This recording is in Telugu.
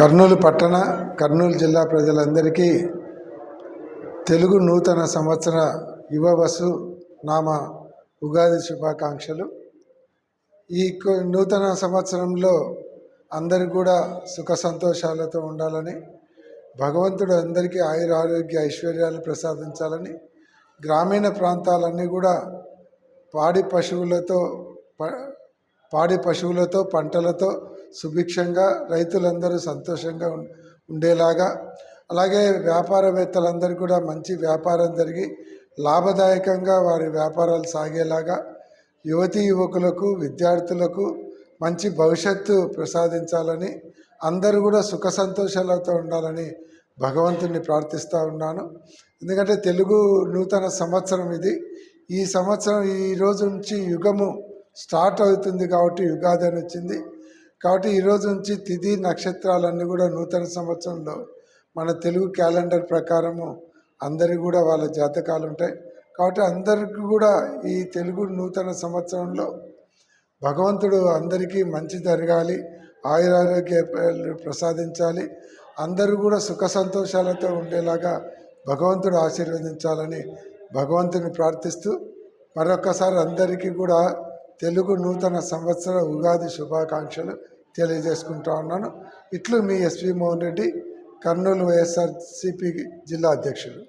కర్నూలు పట్టణ కర్నూలు జిల్లా ప్రజలందరికీ తెలుగు నూతన సంవత్సర యువవసు నామ ఉగాది శుభాకాంక్షలు. ఈ నూతన సంవత్సరంలో అందరు కూడా సుఖ సంతోషాలతో ఉండాలని భగవంతుడు అందరికీ ఆయుర ఆరోగ్య ఐశ్వర్యాలు ప్రసాదించాలని గ్రామీణ ప్రాంతాలన్నీ కూడా పాడి పశువులతో ప- పాడి పశువులతో పంటలతో సుభిక్షంగా రైతులందరూ సంతోషంగా ఉం- ఉండేలాగా. అలాగే వ్యాపారవేత్తలందరూ కూడా మంచి వ్యాపారం జరిగి లాభదాయకంగా వారి వ్యాపారాలు సాగేలాగా యువతీ యువకులకు విద్యార్థులకు మంచి భవిష్యత్తు ప్రసాదించాలని అందరూ కూడా సుఖ సంతోషాలతో ఉండాలని భగవంతుని ప్రార్థిస్తూ ఉన్నాను. ఎందుకంటే తెలుగు నూతన సంవత్సరం ఇది. ఈ సంవత్సరం ఈ రోజు నుంచి యుగము స్టార్ట్ అవుతుంది కాబట్టి యుగాది అని వచ్చింది. కాబట్టి ఈరోజు నుంచి తిథి నక్షత్రాలన్నీ కూడా నూతన సంవత్సరంలో మన తెలుగు క్యాలెండర్ ప్రకారము అందరికి కూడా వాళ్ళ జాతకాలు ఉంటాయి. కాబట్టి అందరికీ కూడా ఈ తెలుగు నూతన సంవత్సరంలో భగవంతుడు అందరికీ మంచి జరగాలి ఆయురారోగ్యాలు ప్రసాదించాలి అందరూ కూడా సుఖ సంతోషాలతో ఉండేలాగా భగవంతుడు ఆశీర్వదించాలని భగవంతుని ప్రార్థిస్తూ మరొకసారి అందరికీ కూడా తెలుగు నూతన సంవత్సర ఉగాది శుభాకాంక్షలు తెలియజేసుకుంటా ఉన్నాను. ఇట్లు మీ ఎస్వి మోహన్ రెడ్డి కర్నూలు వైఎస్ఆర్సిపి జిల్లా అధ్యక్షుడు